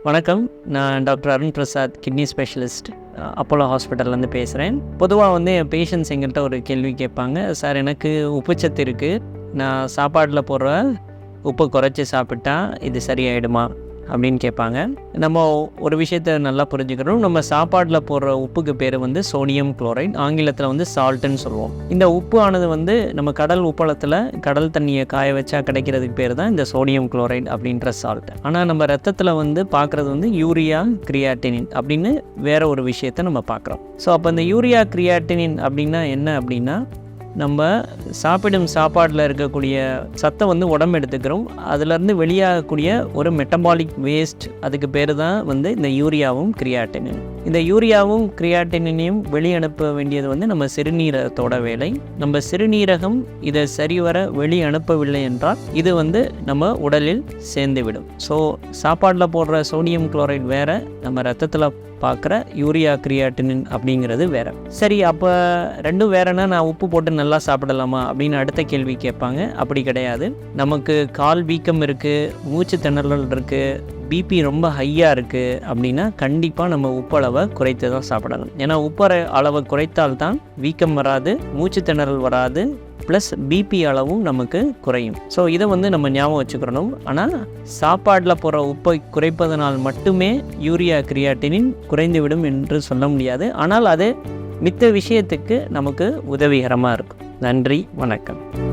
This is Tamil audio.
வணக்கம். நான் doctor Arun Prasad kidney specialist Apollo ஹாஸ்பிட்டல்லேருந்து பேசுகிறேன். பொதுவாக வந்து என் பேஷண்ட்ஸ் எங்கள்கிட்ட ஒரு கேள்வி கேட்பாங்க. சார் எனக்கு உப்புச்சத்து இருக்குது நான் சாப்பாட்டில் போடுற உப்பை குறைச்சி சாப்பிட்டா இது சரியாயிடுமா? அப்படின்னு கேட்பாங்க. நம்ம ஒரு விஷயத்த நல்லா புரிஞ்சுக்கிறோம் நம்ம சாப்பாட்டில் போடுற உப்புக்கு பேர் வந்து சோடியம் குளோரைட். ஆங்கிலத்தில் வந்து சால்ட்டுன்னு சொல்லுவோம். இந்த உப்பு ஆனது வந்து நம்ம கடல் உப்பளத்தில் கடல் தண்ணியை காய வச்சா கிடைக்கிறதுக்கு பேர் தான் இந்த சோடியம் குளோரைட் அப்படின்ற சால்ட் ஆனால் நம்ம ரத்தத்தில் வந்து பார்க்குறது வந்து யூரியா கிரியாட்டினின் அப்படின்னு வேற ஒரு விஷயத்தை நம்ம பார்க்குறோம் ஸோ அப்போ இந்த யூரியா கிரியாட்டினின் அப்படின்னா என்ன அப்படின்னா நம்ம சாப்பிடும் சாப்பாட்டில் இருக்கக்கூடிய சத்தை வந்து உடம்பு எடுத்துக்கிறோம். அதுலேருந்து வெளியாகக்கூடிய ஒரு மெட்டபாலிக் வேஸ்ட் அதுக்கு பேர் தான் வந்து இந்த யூரியாவும் கிரியாட்டினின் இந்த யூரியாவும் கிரியாட்டினையும் வெளியனுப்ப வேண்டியது வந்து நம்ம சிறுநீரகத்தோட வேலை. நம்ம சிறுநீரகம் இதை சரிவர வெளி அனுப்பவில்லை என்றால் இது வந்து நம்ம உடலில் சேர்ந்துவிடும். ஸோ சாப்பாட்டில் போடுற சோடியம் குளோரைட் வேற நம்ம ரத்தத்தில் பார்க்குற யூரியா கிரியாட்டினின் அப்படிங்கிறது வேற. சரி அப்போ ரெண்டும் வேறனா நான் உப்பு போட்டு நல்லா சாப்பிடலாமா அப்படின்னு அடுத்த கேள்வி கேட்பாங்க. அப்படி கிடையாது. நமக்கு கால் வீக்கம் இருக்குது மூச்சு திணறல் இருக்குது பிபி ரொம்ப ஹையாக இருக்குது அப்படின்னா கண்டிப்பாக நம்ம உப்பளவை குறைத்து தான் சாப்பிடணும். ஏன்னா உப்பரை அளவை குறைத்தால்தான் வீக்கம் வராது மூச்சு திணறல் வராது ப்ளஸ் பிபி அளவும் நமக்கு குறையும். ஸோ இதை வந்து நம்ம ஞாபகம் வச்சுக்கிறணும் ஆனால் சாப்பாட்டில் போகிற உப்பை குறைப்பதனால் மட்டுமே யூரியா கிரியாட்டினின் குறைந்துவிடும் என்று சொல்ல முடியாது. ஆனால் அது மித்த விஷயத்துக்கு நமக்கு உதவிகரமாக இருக்கும். நன்றி வணக்கம்.